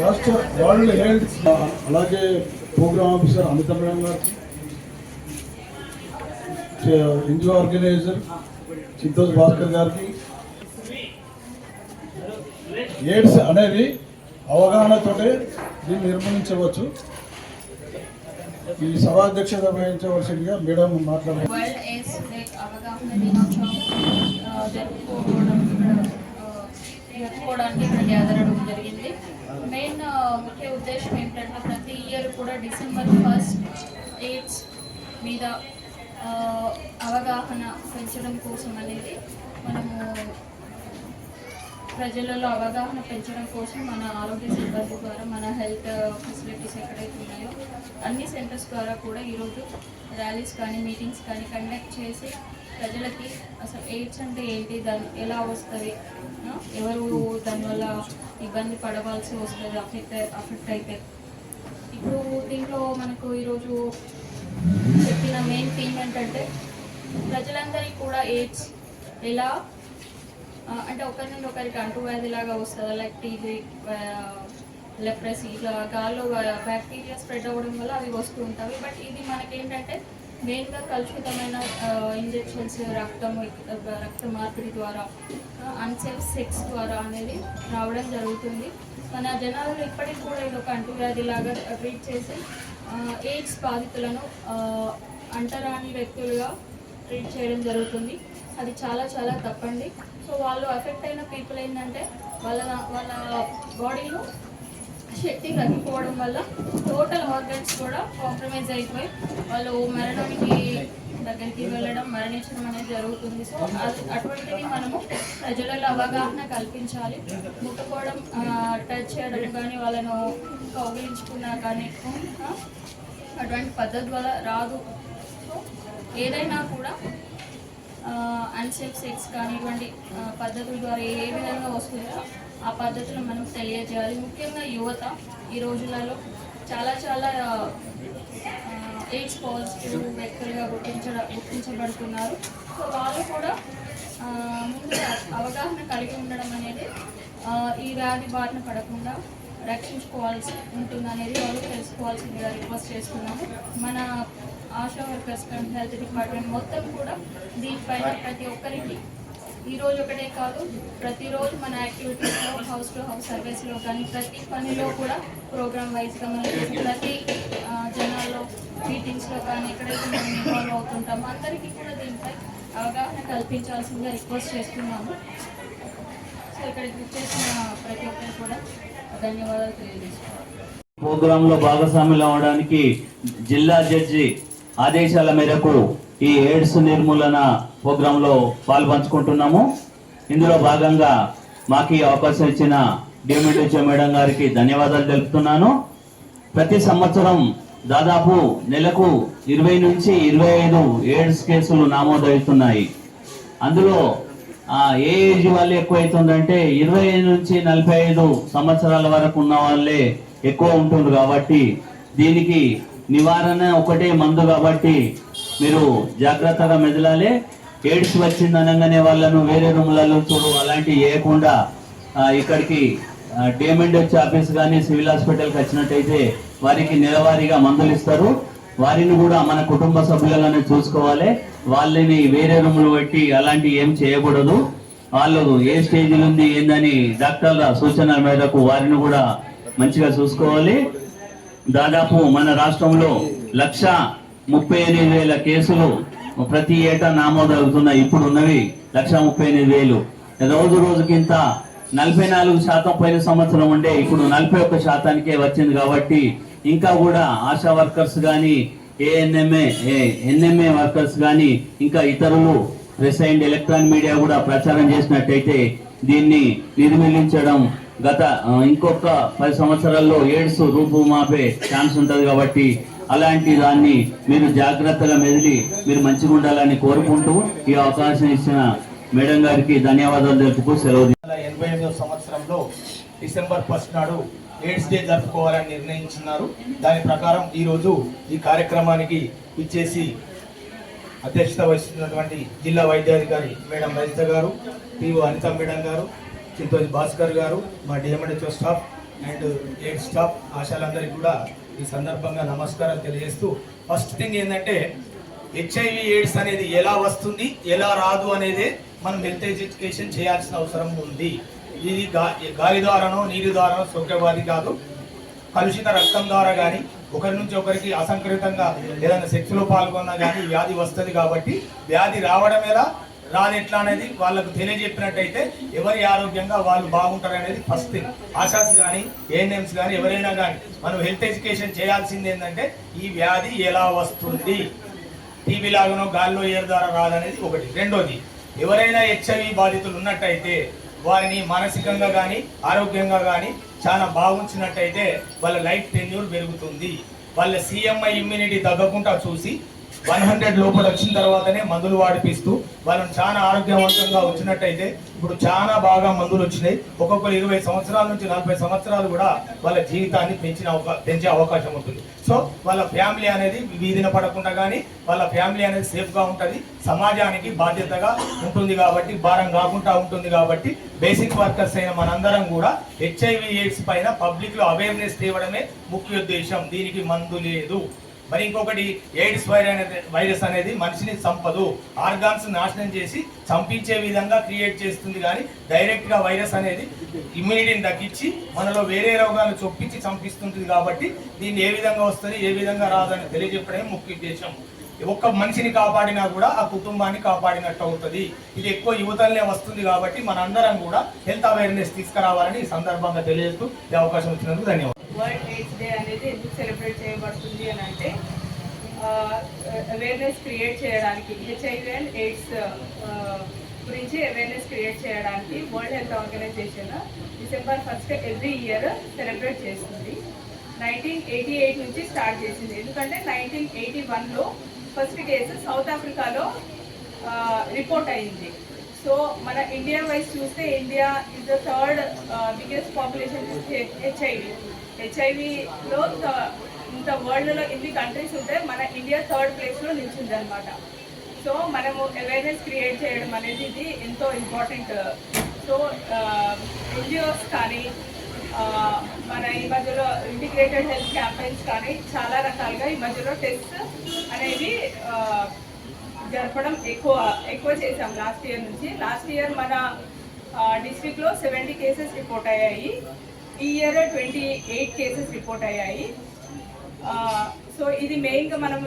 రాష్ట్ర world health అలాగే programme officer Amitabh madam NGO organiser Chintoj Bhaskar గారికి AIDS అనేది అవగాహనతోటే దీన్ని నిర్మూలించవచ్చు. ఈ సభాధ్యక్షత వహించవలసిందిగా మేడం మాట్లాడారు. అవగాహన జరుపుకోవడానికి ఇక్కడ గ్యాదర్ అవ్వడం జరిగింది. మెయిన్ ముఖ్య ఉద్దేశం ఏంటంటే ప్రతి ఇయర్ కూడా డిసెంబర్ ఫస్ట్ ఎయిడ్స్ మీద అవగాహన పెంచడం కోసం అనేది మనము ప్రజలలో అవగాహన పెంచడం కోసం మన ఆరోగ్య సిబ్బంది ద్వారా మన హెల్త్ ఫెసిలిటీస్ ఎక్కడైతే ఉన్నాయో అన్ని సెంటర్స్ ద్వారా కూడా ఈరోజు ర్యాలీస్ కానీ మీటింగ్స్ కానీ కండక్ట్ చేసి ప్రజలకి అసలు ఎయిడ్స్ అంటే ఏంటి దాని ఎలా వస్తుంది ఎవరు దానివల్ల ఇబ్బంది పడవలసి వస్తుంది అఫెక్ట్ అఫెక్ట్ అయితే. ఇప్పుడు దీంట్లో మనకు ఈరోజు చెప్పిన మెయిన్ థీమ్ ఏంటంటే ప్రజలందరికీ కూడా ఎయిడ్స్ ఎలా అంటే ఒకరి నుండి ఒకరికి అంటువ్యాధి లాగా వస్తుందా? లైక్ టీబీ లెప్రసీ ఇట్లా గాల్లో బ్యాక్టీరియా స్ప్రెడ్ అవ్వడం వల్ల అవి వస్తూ ఉంటాయి. బట్ ఇది మనకేంటంటే మెయిన్గా కలుషితమైన ఇంజెక్షన్స్ రక్తం రక్త మార్పిడి ద్వారా అన్సేఫ్ సెక్స్ ద్వారా అనేది రావడం జరుగుతుంది. మన జనాలు ఇప్పటికి కూడా ఇది ఒక అంటువ్యాధిలాగా ట్రీట్ చేసి ఎయిడ్స్ బాధితులను అంటరాని వ్యక్తులుగా ట్రీట్ చేయడం జరుగుతుంది. అది చాలా చాలా తప్పండి. సో వాళ్ళు ఎఫెక్ట్ అయిన పీపుల్ ఏంటంటే వాళ్ళ వాళ్ళ బాడీలో శక్తి తగ్గిపోవడం వల్ల టోటల్ ఆర్గన్స్ కూడా కాంప్రమైజ్ అయిపోయి వాళ్ళు మరణానికి దగ్గరికి వెళ్ళడం మరణించడం అనేది జరుగుతుంది. సో అది అటువంటివి మనము ప్రజలలో అవగాహన కల్పించాలి. ముట్టుకోవడం టచ్ చేయడం కానీ వాళ్ళను కౌగిలించుకున్నా కానీ అటువంటి పద్ధతి వల్ల రాదు. సో ఏదైనా కూడా అన్సేఫ్ సెట్స్ కానీ ఇటువంటి పద్ధతుల ద్వారా ఏ విధంగా వస్తుందో ఆ పద్ధతులు మనం తెలియజేయాలి. ముఖ్యంగా యువత ఈ రోజులలో చాలా చాలా ఎయిడ్స్ పాజిటివ్ వ్యక్తులుగా గుర్తించ గుర్తించబడుతున్నారు. సో వాళ్ళు కూడా ఆ, ముందుగా అవగాహన కలిగి ఉండడం అనేది ఈ వ్యాధి బారిన పడకుండా రక్షించుకోవాల్సి ఉంటుంది అనేది వాళ్ళు తెలుసుకోవాల్సిందిగా రిక్వెస్ట్ చేస్తున్నాము. మన ఆశా వర్కర్స్ కానీ హెల్త్ డిపార్ట్మెంట్ మొత్తం కూడా దీనిపైన ప్రతి ఒక్కరికి ఈరోజు ఒకటే కాదు ప్రతిరోజు మన యాక్టివిటీస్లో హౌస్ టు హౌస్ సర్వీస్లో కానీ ప్రతి పనిలో కూడా ప్రోగ్రామ్ వైజ్గా మనం ప్రతి జనాల్లో మీటింగ్స్లో కానీ ఎక్కడైతే మనం ఇన్వాల్వ్ అవుతుంటామో అందరికీ కూడా దీనిపై అవగాహన కల్పించాల్సిందిగా రిక్వెస్ట్ చేస్తున్నాము. సో ఇక్కడికి చేసిన ప్రతి ఒక్కరికి కూడా ధన్యవాదాలు తెలియజేస్తున్నాం ప్రోగ్రామ్లో భాగస్వాములు అవడానికి జిల్లా జడ్జి ఆదేశాల మేరకు ఈ ఎయిడ్స్ నిర్మూలన ప్రోగ్రామ్లో పాల్పంచుకుంటున్నాము. ఇందులో భాగంగా మాకు ఈ అవకాశం ఇచ్చిన డిఎండిచో మేడం గారికి ధన్యవాదాలు తెలుపుతున్నాను. ప్రతి సంవత్సరం దాదాపు నెలకు ఇరవై నుంచి ఇరవై ఐదు ఎయిడ్స్ కేసులు నమోదవుతున్నాయి. అందులో ఏ ఏజ్ వాళ్ళు ఎక్కువైతుందంటే ఇరవై ఐదు నుంచి నలభై ఐదు సంవత్సరాల వరకు ఉన్న వాళ్ళే ఎక్కువ ఉంటుంది కాబట్టి దీనికి నివారణ ఒకటే మందు కాబట్టి మీరు జాగ్రత్తగా మెదలాలి. ఎయిడ్స్ వచ్చింది అనగానే వాళ్ళను వేరే రూములలో చూడు అలాంటివి వేయకుండా ఇక్కడికి డిఎంఎండ్ వచ్చి ఆఫీస్ కానీ సివిల్ హాస్పిటల్కి వచ్చినట్టయితే వారికి నెలవారీగా మందులు ఇస్తారు. వారిని కూడా మన కుటుంబ సభ్యులను చూసుకోవాలి. వాళ్ళని వేరే రూములు పెట్టి అలాంటి ఏం చేయకూడదు. వాళ్ళు ఏ స్టేజ్లో ఉంది ఏందని డాక్టర్ల సూచనల మేరకు వారిని కూడా మంచిగా చూసుకోవాలి. దాదాపు మన రాష్ట్రంలో లక్ష ముప్పై ఎనిమిది వేల కేసులు ప్రతి ఏటా నామోదవుతున్నాయి ఇప్పుడు ఉన్నవి లక్ష ముప్పై ఎనిమిది వేలు. రోజు రోజుకింత నలభై నాలుగు శాతం పైన సంవత్సరం ఉండే ఇప్పుడు నలభై ఒక్క శాతానికే వచ్చింది కాబట్టి ఇంకా కూడా ఆశా వర్కర్స్ కానీ ఏఎన్ఎంఏ ఎన్ఎంఏ వర్కర్స్ కానీ ఇంకా ఇతరులు ప్రెస్ అండ్ ఎలక్ట్రానిక్ మీడియా కూడా ప్రచారం చేసినట్టయితే దీన్ని నిర్మూలించడం గత ఇంకొక పది సంవత్సరాల్లో ఎయిడ్స్ రూపు మాపే ఛాన్స్ ఉంటుంది కాబట్టి అలాంటి దాన్ని మీరు జాగ్రత్తగా మెదిలి మీరు మంచిగా ఉండాలని కోరుకుంటూ ఈ అవకాశం ఇచ్చిన మేడం గారికి ధన్యవాదాలు తెలుపుతూ సెలవు ఎనభై ఎనిమిదవ సంవత్సరంలో డిసెంబర్ ఫస్ట్ నాడు ఎయిడ్స్ డే జరుపుకోవాలని నిర్ణయించున్నారు. దాని ప్రకారం ఈరోజు ఈ కార్యక్రమానికి ఇచ్చేసి అధ్యక్షత వహిస్తున్నటువంటి జిల్లా వైద్యాధికారి మేడం రజిత గారు పిఓ అనిత మేడం గారు చింతోజి భాస్కర్ గారు మా DM and HO staff and aid staff ఆశాలందరికీ కూడా ఈ సందర్భంగా నమస్కారాలు తెలియజేస్తూ ఫస్ట్ థింగ్ ఏంటంటే హెచ్ఐవి ఎయిడ్స్ అనేది ఎలా వస్తుంది ఎలా రాదు అనేది మనం హెల్త్ ఎడ్యుకేషన్ చేయాల్సిన అవసరం ఉంది. ఇది గాలి ద్వారానో నీరు ద్వారానో సోకేవాది కాదు. కలుషిత రక్తం ద్వారా కానీ ఒకరి నుంచి ఒకరికి అసంకృతంగా ఏదైనా సెక్స్లో పాల్గొన్నా కానీ వ్యాధి వస్తుంది కాబట్టి వ్యాధి రావడం ఎలా? రాదు ఎట్లా అనేది వాళ్ళకు తెలియజెప్పినట్టయితే ఎవరి ఆరోగ్యంగా వాళ్ళు బాగుంటారు అనేది ఫస్ట్ థింగ్ ఆశాస్ కానీ ఏఎన్ఎంస్ కానీ ఎవరైనా కానీ మనం హెల్త్ ఎడ్యుకేషన్ చేయాల్సింది ఏంటంటే ఈ వ్యాధి ఎలా వస్తుంది? టీవీ లాగానో గాల్లో ఎయిర్ ద్వారా రాదనేది ఒకటి. రెండోది ఎవరైనా హెచ్ఐవి బాధితులు ఉన్నట్టయితే వారిని మానసికంగా కానీ ఆరోగ్యంగా కానీ చాలా బాగుంచినట్టయితే వాళ్ళ లైఫ్ టెన్యూర్ పెరుగుతుంది. వాళ్ళ సీఎంఐ ఇమ్యూనిటీ తగ్గకుండా చూసి వన్ హండ్రెడ్ లోపల వచ్చిన తర్వాతనే మందులు వాడిపిస్తూ వాళ్ళని చాలా ఆరోగ్యవంతంగా వచ్చినట్టయితే ఇప్పుడు చాలా బాగా మందులు వచ్చినాయి. ఒక్కొక్కరు ఇరవై సంవత్సరాల నుంచి నలభై సంవత్సరాలు కూడా వాళ్ళ జీవితాన్ని పెంచిన అవకా పెంచే అవకాశం ఉంటుంది. సో వాళ్ళ ఫ్యామిలీ అనేది వీధిన పడకుండా కానీ వాళ్ళ ఫ్యామిలీ అనేది సేఫ్గా ఉంటుంది. సమాజానికి బాధ్యతగా ఉంటుంది కాబట్టి భారం కాకుండా ఉంటుంది కాబట్టి బేసిక్ వర్కర్స్ అయిన మనందరం కూడా హెచ్ఐవి ఎయిడ్స్ పైన పబ్లిక్లో అవేర్నెస్ తేవడమే ముఖ్య ఉద్దేశం దీనికి మందు లేదు. మరి ఇంకొకటి ఎయిడ్స్ వైరస్ అనేది వైరస్ అనేది మనిషిని చంపదు. ఆర్గాన్స్ నాశనం చేసి చంపించే విధంగా క్రియేట్ చేస్తుంది కానీ డైరెక్ట్గా వైరస్ అనేది ఇమ్యూనిటీని తగ్గించి మనలో వేరే రోగాలు చొప్పించి చంపిస్తుంటుంది కాబట్టి దీన్ని ఏ విధంగా వస్తుంది ఏ విధంగా రాదని తెలియజెప్పడమే ముఖ్య ఉద్దేశం. ఒక్క మనిషిని కాపాడినా కూడా ఆ కుటుంబాన్ని కాపాడినట్టు అవుతుంది. ఇది ఎక్కువ యువతలనే వస్తుంది కాబట్టి మనందరం కూడా హెల్త్ అవేర్నెస్ తీసుకురావాలని ఈ సందర్భంగా తెలియజేస్తూ ఈ అవకాశం ఇచ్చినందుకు ధన్యవాదాలు. వరల్డ్ ఎయిడ్స్ డే అనేది ఎందుకు సెలబ్రేట్ చేయబడుతుంది అని అంటే అవేర్నెస్ క్రియేట్ చేయడానికి హెచ్ఐవి అండ్ ఎయిడ్స్ గురించి అవేర్నెస్ క్రియేట్ చేయడానికి World Health Organization December first every year celebrate చేస్తుంది. నైన్టీన్ ఎయిటీ ఎయిట్ నుంచి స్టార్ట్ చేసింది. ఎందుకంటే నైన్టీన్ ఎయిటీ వన్లో ఫస్ట్ కేసు సౌత్ ఆఫ్రికాలో రిపోర్ట్ అయింది. సో మన ఇండియా వైజ్ చూస్తే India is the third biggest population HIV హెచ్ఐవిలో ఇంత వరల్డ్లో ఎన్ని కంట్రీస్ ఉంటే మన ఇండియా థర్డ్ ప్లేస్లో నిలిచింది అనమాట సో మనము అవేర్నెస్ క్రియేట్ చేయడం అనేది ఇది ఎంతో ఇంపార్టెంట్ సో uh, ఎన్జిఓస్ కానీ uh, మన ఈ మధ్యలో ఇంటిగ్రేటెడ్ హెల్త్ క్యాంపెయిన్స్ కానీ చాలా రకాలుగా ఈ మధ్యలో టెస్ట్ అనేది uh, జరపడం ఎక్కువ ఎక్కువ చేసాం లాస్ట్ ఇయర్ నుంచి. లాస్ట్ ఇయర్ మన డిస్ట్రిక్ట్లో సెవెంటీ కేసెస్ రిపోర్ట్ అయ్యాయి. ఈ year twenty eight cases report అయ్యాయి. సో ఇది మెయిన్గా మనం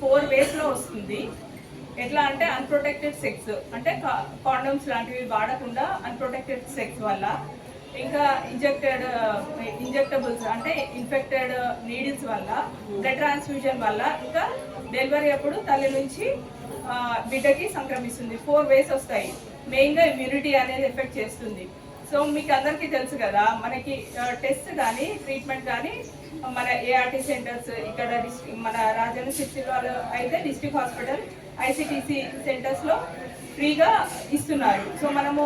ఫోర్ వేస్లో వస్తుంది. ఎట్లా అంటే అన్ప్రొటెక్టెడ్ సెక్స్ అంటే కాండమ్స్ లాంటివి వాడకుండా అన్ప్రొటెక్టెడ్ సెక్స్ వల్ల ఇంకా ఇంజెక్టెడ్ ఇంజెక్టబుల్స్ అంటే ఇన్ఫెక్టెడ్ నీడిల్స్ వల్ల బ్లడ్ ట్రాన్స్ఫ్యూజన్ వల్ల ఇంకా డెలివరీ అప్పుడు తల్లి నుంచి బిడ్డకి సంక్రమిస్తుంది. ఫోర్ వేస్ వస్తాయి. మెయిన్గా ఇమ్యూనిటీ అనేది ఎఫెక్ట్ చేస్తుంది. సో మీకు అందరికీ తెలుసు కదా మనకి టెస్ట్ కానీ ట్రీట్మెంట్ కానీ మన ఏఆర్టీ సెంటర్స్ ఇక్కడ డిస్ట్రిక్ మన రాజన్న సిరిసిల్లలో అయితే డిస్ట్రిక్ట్ హాస్పిటల్ ఐసీటీసీ సెంటర్స్లో ఫ్రీగా ఇస్తున్నారు. సో మనము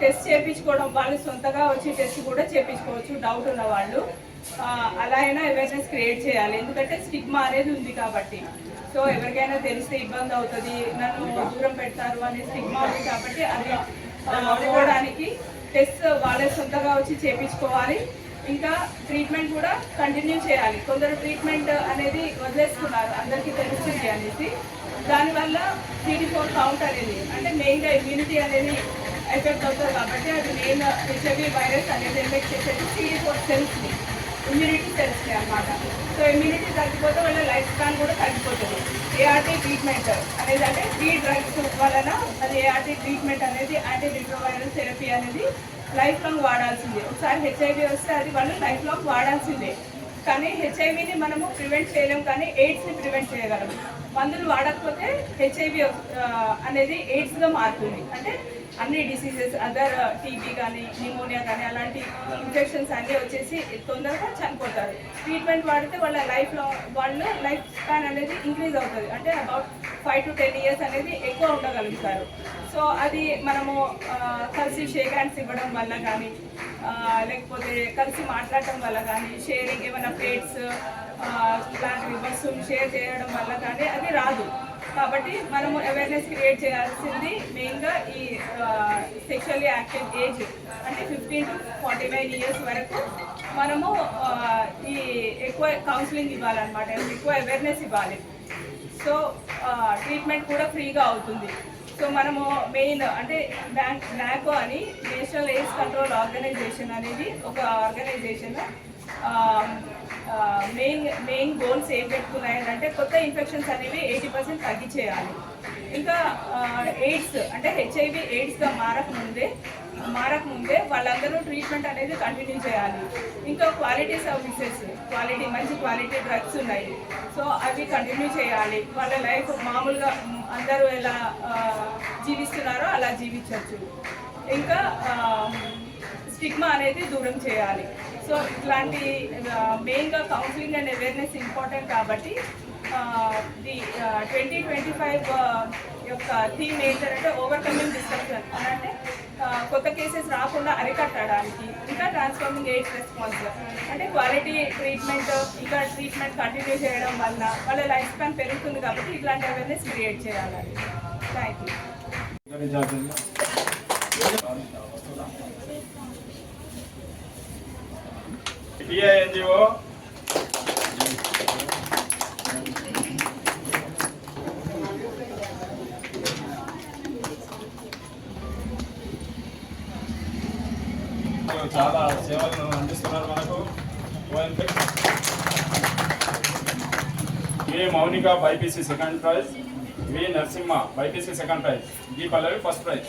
టెస్ట్ చేయించుకోవడం వాళ్ళు సొంతగా వచ్చి టెస్ట్ కూడా చేయించుకోవచ్చు డౌట్ ఉన్న వాళ్ళు. అలా అయినా అవేర్నెస్ క్రియేట్ చేయాలి. ఎందుకంటే స్టిగ్మా అనేది ఉంది కాబట్టి. సో ఎవరికైనా తెలిస్తే ఇబ్బంది అవుతుంది నన్ను దూరం పెడతారు అనే స్టిగ్మా ఉంది కాబట్టి అది ఆ, టెస్ట్ వాళ్ళే సొంతగా వచ్చి చేయించుకోవాలి ఇంకా ట్రీట్మెంట్ కూడా కంటిన్యూ చేయాలి. కొందరు ట్రీట్మెంట్ అనేది వదిలేస్తున్నారు. అందరికీ తెలుస్తుంది అనేసి. దానివల్ల త్రీ ఫోర్ కౌంట్ అనేది అంటే మెయిన్గా ఇమ్యూనిటీ అనేది ఎఫెక్ట్ అవుతుంది కాబట్టి అది మెయిన్ హెచ్ఐవి వైరస్ అనేది ఎఫెక్ట్ చేసేది సిడి ఫోర్ సెల్స్ని ఇమ్యూనిటీ తెలుస్తాయి అన్నమాట. సో ఇమ్యూనిటీ తగ్గిపోతే వాళ్ళ లైఫ్ స్పాన్ కూడా తగ్గిపోతుంది. ఏఆర్టీ ట్రీట్మెంట్ అనేది అంటే త్రీ డ్రగ్స్ వలన అది ఏఆర్టీ ట్రీట్మెంట్ అనేది యాంటీ రిట్రోవైరల్ థెరపీ అనేది లైఫ్ లాంగ్ వాడాల్సిందే. ఒకసారి హెచ్ఐవి వస్తే అది వాళ్ళు లైఫ్ లాంగ్ వాడాల్సిందే. కానీ హెచ్ఐవిని మనము ప్రివెంట్ చేయలేం కానీ ఎయిడ్స్ని ప్రివెంట్ చేయగలం. మందులు వాడకపోతే హెచ్ఐవి అనేది ఎయిడ్స్గా మారుతుంది. అంటే అన్ని డిసీజెస్ అదర్ టీబీ కానీ న్యూమోనియా కానీ అలాంటి ఇన్ఫెక్షన్స్ అన్నీ వచ్చేసి తొందరగా చనిపోతారు. ట్రీట్మెంట్ వాడితే వాళ్ళ లైఫ్లో వాళ్ళు లైఫ్ స్పాన్ అనేది ఇంక్రీజ్ అవుతుంది. అంటే about five to ten years అనేది ఎక్కువ ఉండగలుగుతారు. సో అది మనము కలిసి షేక్ హ్యాండ్స్ ఇవ్వడం వల్ల కానీ లేకపోతే కలిసి మాట్లాడటం వల్ల కానీ షేరింగ్ ఏమైనా ప్లేట్స్ ఇలాంటివి వస్తువులు షేర్ చేయడం వల్ల కానీ అది రాదు. కాబట్టి మనము అవేర్నెస్ క్రియేట్ చేయాల్సింది మెయిన్గా ఈ సెక్షువల్లీ యాక్టివ్ ఏజ్ అంటే fifteen to forty nine years వరకు మనము ఈ ఎక్కువ కౌన్సిలింగ్ ఇవ్వాలన్నమాట ఎక్కువ అవేర్నెస్ ఇవ్వాలి. సో ట్రీట్మెంట్ కూడా ఫ్రీగా అవుతుంది. సో మనము మెయిన్ అంటే బ్యాంక్ బ్యాంకో అని నేషనల్ ఎయిడ్స్ కంట్రోల్ ఆర్గనైజేషన్ అనేది ఒక ఆర్గనైజేషన్ మెయిన్ మెయిన్ గోల్స్ ఏం పెట్టుకున్నాయంటే కొత్త ఇన్ఫెక్షన్స్ అనేవి ఎయిటీ పర్సెంట్ తగ్గించేయాలి ఇంకా ఎయిడ్స్ అంటే హెచ్ఐవి ఎయిడ్స్గా మారకముందే మారకముందే వాళ్ళందరూ ట్రీట్మెంట్ అనేది కంటిన్యూ చేయాలి. ఇంకా క్వాలిటీ సర్వీసెస్ క్వాలిటీ మంచి క్వాలిటీ డ్రగ్స్ ఉన్నాయి. సో అవి కంటిన్యూ చేయాలి. వాళ్ళ లైఫ్ మామూలుగా అందరూ ఎలా జీవిస్తున్నారో అలా జీవించవచ్చు ఇంకా స్టిగ్మా అనేది దూరం చేయాలి. సో ఇట్లాంటి మెయిన్గా కౌన్సిలింగ్ అండ్ అవేర్నెస్ ఇంపార్టెంట్ కాబట్టి ది ట్వంటీ ట్వంటీ ఫైవ్ యొక్క థీమ్ ఏంటంటే ఓవర్కమింగ్ డిస్కషన్ అని అంటే కొత్త కేసెస్ రాకుండా అరికట్టడానికి ఇంకా ట్రాన్స్ఫార్మింగ్ ఎయిడ్స్ రెస్పాన్స్ అంటే క్వాలిటీ ట్రీట్మెంట్ ఇంకా ట్రీట్మెంట్ కంటిన్యూ చేయడం వల్ల వాళ్ళ లైఫ్ స్పాన్ పెరుగుతుంది కాబట్టి ఇట్లాంటి అవేర్నెస్ క్రియేట్ చేయాలని థ్యాంక్ యూ టిఐఎన్జిఓ చాలా సేవలను అందిస్తున్నారు మనకు. M Mounika BiPC second prize. V Narasimha BiPC second prize. G Pallavi first prize.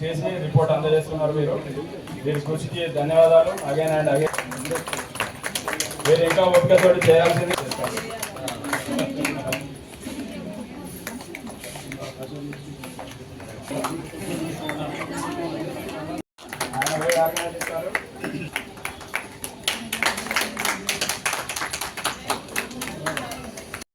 చేసి రిపోర్ట్ అందజేస్తున్నారు మీరు. దీని కృషికి ధన్యవాదాలు. అగైన్ అండ్ అగైన్ మీరు ఇంకా ఓపికతో చేయాల్సింది